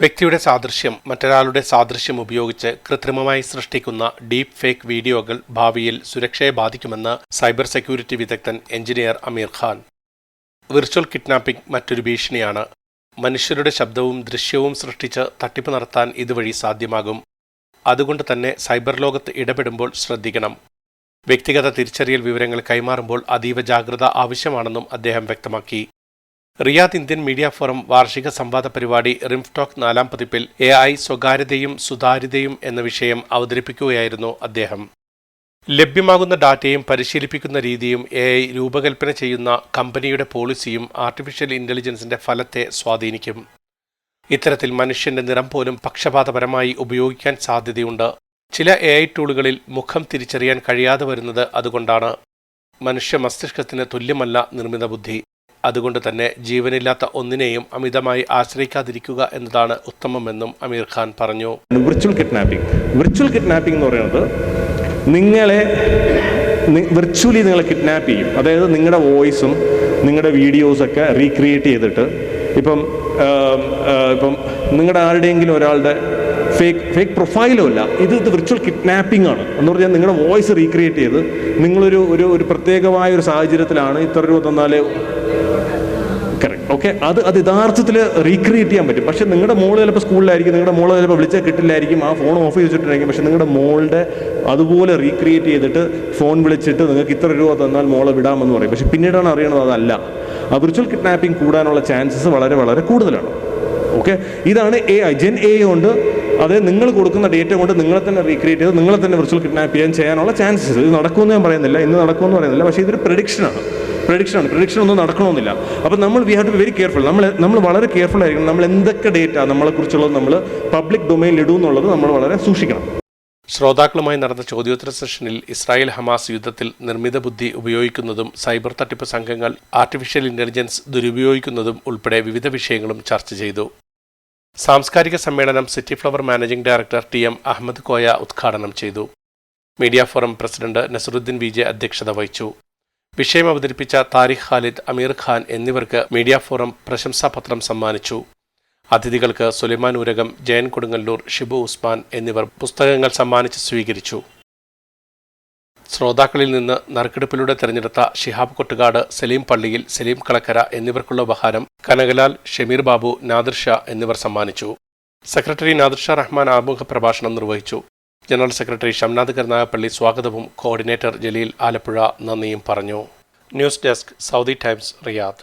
വ്യക്തിയുടെ സാദൃശ്യം മറ്റൊരാളുടെ സാദൃശ്യം ഉപയോഗിച്ച് കൃത്രിമമായി സൃഷ്ടിക്കുന്ന ഡീപ് ഫേക്ക് വീഡിയോകൾ ഭാവിയിൽ സുരക്ഷയെ ബാധിക്കുമെന്ന് സൈബർ സെക്യൂരിറ്റി വിദഗ്ധൻ engineer Amir Khan. Virtual kidnapping മറ്റൊരു ഭീഷണിയാണ്. മനുഷ്യരുടെ ശബ്ദവും ദൃശ്യവും സൃഷ്ടിച്ച് തട്ടിപ്പ് നടത്താൻ ഇതുവഴി സാധ്യമാകും. അതുകൊണ്ട് തന്നെ സൈബർ ലോകത്ത് ഇടപെടുമ്പോൾ ശ്രദ്ധിക്കണം. വ്യക്തിഗത തിരിച്ചറിയൽ വിവരങ്ങൾ കൈമാറുമ്പോൾ അതീവ ജാഗ്രത ആവശ്യമാണെന്നും അദ്ദേഹം വ്യക്തമാക്കി. റിയാദ് ഇന്ത്യൻ മീഡിയ ഫോറം വാർഷിക സംവാദ പരിപാടി റിംഫ്ടോക് നാലാം പതിപ്പിൽ എ ഐ സ്വകാര്യതയും സുതാര്യതയും എന്ന വിഷയം അവതരിപ്പിക്കുകയായിരുന്നു അദ്ദേഹം. ലഭ്യമാകുന്ന ഡാറ്റയും പരിശീലിപ്പിക്കുന്ന രീതിയും എ ഐ രൂപകൽപ്പന ചെയ്യുന്ന കമ്പനിയുടെ പോളിസിയും ആർട്ടിഫിഷ്യൽ ഇന്റലിജൻസിന്റെ ഫലത്തെ സ്വാധീനിക്കും. ഇത്തരത്തിൽ മനുഷ്യന്റെ നിറം പോലും പക്ഷപാതപരമായി ഉപയോഗിക്കാൻ സാധ്യതയുണ്ട്. ചില എ ഐ ടൂളുകളിൽ മുഖം തിരിച്ചറിയാൻ കഴിയാതെ വരുന്നത് അതുകൊണ്ടാണ്. മനുഷ്യ മസ്തിഷ്കത്തിന് തുല്യമല്ല നിർമ്മിത ബുദ്ധി. അതുകൊണ്ട് തന്നെ ജീവനില്ലാത്ത ഒന്നിനെയും അമിതമായി ആശ്രയിക്കാതിരിക്കുക എന്നതാണ് ഉത്തമമെന്നും അമീർ ഖാൻ പറഞ്ഞു. വിർച്വൽ കിഡ്നാപ്പിംഗ് വിർച്വൽ കിഡ്നാപ്പിംഗ് എന്ന് പറയുന്നത് നിങ്ങളെ വിർച്വലി നിങ്ങളെ കിഡ്നാപ്പ് ചെയ്യും. അതായത് നിങ്ങളുടെ വോയിസും നിങ്ങളുടെ വീഡിയോസൊക്കെ റീക്രിയേറ്റ് ചെയ്തിട്ട് ഇപ്പം ഇപ്പം നിങ്ങളുടെ ആരുടെയെങ്കിലും ഒരാളുടെ ഫേക്ക് ഫേക്ക് പ്രൊഫൈലും അല്ല. ഇത് ഇത് വിർച്വൽ കിഡ്നാപ്പിംഗ് ആണ്. എന്ന് പറഞ്ഞാൽ നിങ്ങളുടെ വോയിസ് റീക്രിയേറ്റ് ചെയ്ത് നിങ്ങളൊരു ഒരു ഒരു പ്രത്യേകമായ ഒരു സാഹചര്യത്തിലാണ് ഇത്ര രൂപ തന്നാൽ ഓക്കെ അത് അത് യഥാർത്ഥത്തിൽ റീക്രിയേറ്റ് ചെയ്യാൻ പറ്റും. പക്ഷേ നിങ്ങളുടെ മോൾ ചിലപ്പോൾ സ്കൂളിലായിരിക്കും നിങ്ങളുടെ മോൾ ചിലപ്പോൾ വിളിച്ചാൽ കിട്ടില്ലായിരിക്കും ആ ഫോൺ ഓഫ് ചെയ്തിട്ടുണ്ടായിരിക്കും. പക്ഷേ നിങ്ങളുടെ മോളുടെ അതുപോലെ റീക്രിയേറ്റ് ചെയ്തിട്ട് ഫോൺ വിളിച്ചിട്ട് നിങ്ങൾക്ക് ഇത്ര രൂപ തന്നാൽ മോളെ വിടാമെന്ന് പറയും. പക്ഷെ പിന്നീടാണ് അറിയണത് അതല്ല. ആ വിർച്വൽ കിഡ്നാപ്പിംഗ് കൂടാനുള്ള ചാൻസസ് വളരെ വളരെ കൂടുതലാണ്. ഓക്കെ ഇതാണ് എ ഐ ജെൻ എ കൊണ്ട് അത് നിങ്ങൾ കൊടുക്കുന്ന ഡേറ്റ കൊണ്ട് നിങ്ങളെ തന്നെ റീക്രിയേറ്റ് ചെയ്ത് നിങ്ങളെ തന്നെ വിർച്വൽ കിഡ്നാപ്പ് ചെയ്യാൻ ചെയ്യാനുള്ള ചാൻസസ് ഇത് നടക്കുമെന്ന് ഞാൻ പറയുന്നില്ല ഇന്ന് നടക്കുമെന്ന് പറയുന്നില്ല പക്ഷേ ഇതൊരു പ്രഡിക്ഷനാണ് പ്രഡിക്ഷനാണ് പ്രഡിക്ഷൻ ഒന്നും നടക്കണമെന്നില്ല. അപ്പോൾ നമ്മൾ we have to very careful നമ്മൾ നമ്മൾ വളരെ കെയർഫുൾ ആയിരിക്കണം. നമ്മൾ എന്തൊക്കെ ഡേറ്റ നമ്മളെക്കുറിച്ചുള്ളത് നമ്മൾ പബ്ലിക് ഡൊമൈനിൽ ഇടുമെന്നുള്ളത് നമ്മൾ വളരെ സൂക്ഷിക്കണം. ശ്രോതാക്കളുമായി നടന്ന ചോദ്യോത്തര സെഷനിൽ ഇസ്രായേൽ ഹമാസ് യുദ്ധത്തിൽ നിർമ്മിത ബുദ്ധി ഉപയോഗിക്കുന്നതും സൈബർ തട്ടിപ്പ് സംഘങ്ങൾ ആർട്ടിഫിഷ്യൽ ഇന്റലിജൻസ് ദുരുപയോഗിക്കുന്നതും ഉൾപ്പെടെ വിവിധ വിഷയങ്ങളും ചർച്ച ചെയ്തു. സാംസ്കാരിക സമ്മേളനം city flower managing director T M Ahammed Koya ഉദ്ഘാടനം ചെയ്തു. Media forum president Nasaruddin V J അധ്യക്ഷത വഹിച്ചു. വിഷയം അവതരിപ്പിച്ച താരിഖ് ഖാലിദ് അമീർ ഖാൻ എന്നിവർക്ക് മീഡിയ ഫോറം പ്രശംസാപത്രം സമ്മാനിച്ചു. അതിഥികൾക്ക് സുലൈമാൻ ഊരകം ജയൻ കൊടുങ്ങല്ലൂർ ഷിബു ഉസ്മാൻ എന്നിവർ പുസ്തകങ്ങൾ സമ്മാനിച്ച് സ്വീകരിച്ചു. ശ്രോതാക്കളിൽ നിന്ന് നറുക്കെടുപ്പിലൂടെ തെരഞ്ഞെടുത്ത ഷിഹാബ് കൊട്ടുകാട് സലീം പള്ളിയിൽ സലീം കളക്കര എന്നിവർക്കുള്ള ഉപഹാരം കനകലാൽ ഷമീർ ബാബു നാദിർ ഷാ എന്നിവർ സമ്മാനിച്ചു. സെക്രട്ടറി നാദിർ ഷാ റഹ്മാൻ ആമുഖ പ്രഭാഷണം നിർവഹിച്ചു. ജനറൽ സെക്രട്ടറി ഷംനാഥ് കരുനാഗപ്പള്ളി സ്വാഗതവും കോർഡിനേറ്റർ ജലീൽ ആലപ്പുഴ നന്ദിയും പറഞ്ഞു. News desk Saudi times Riyadh.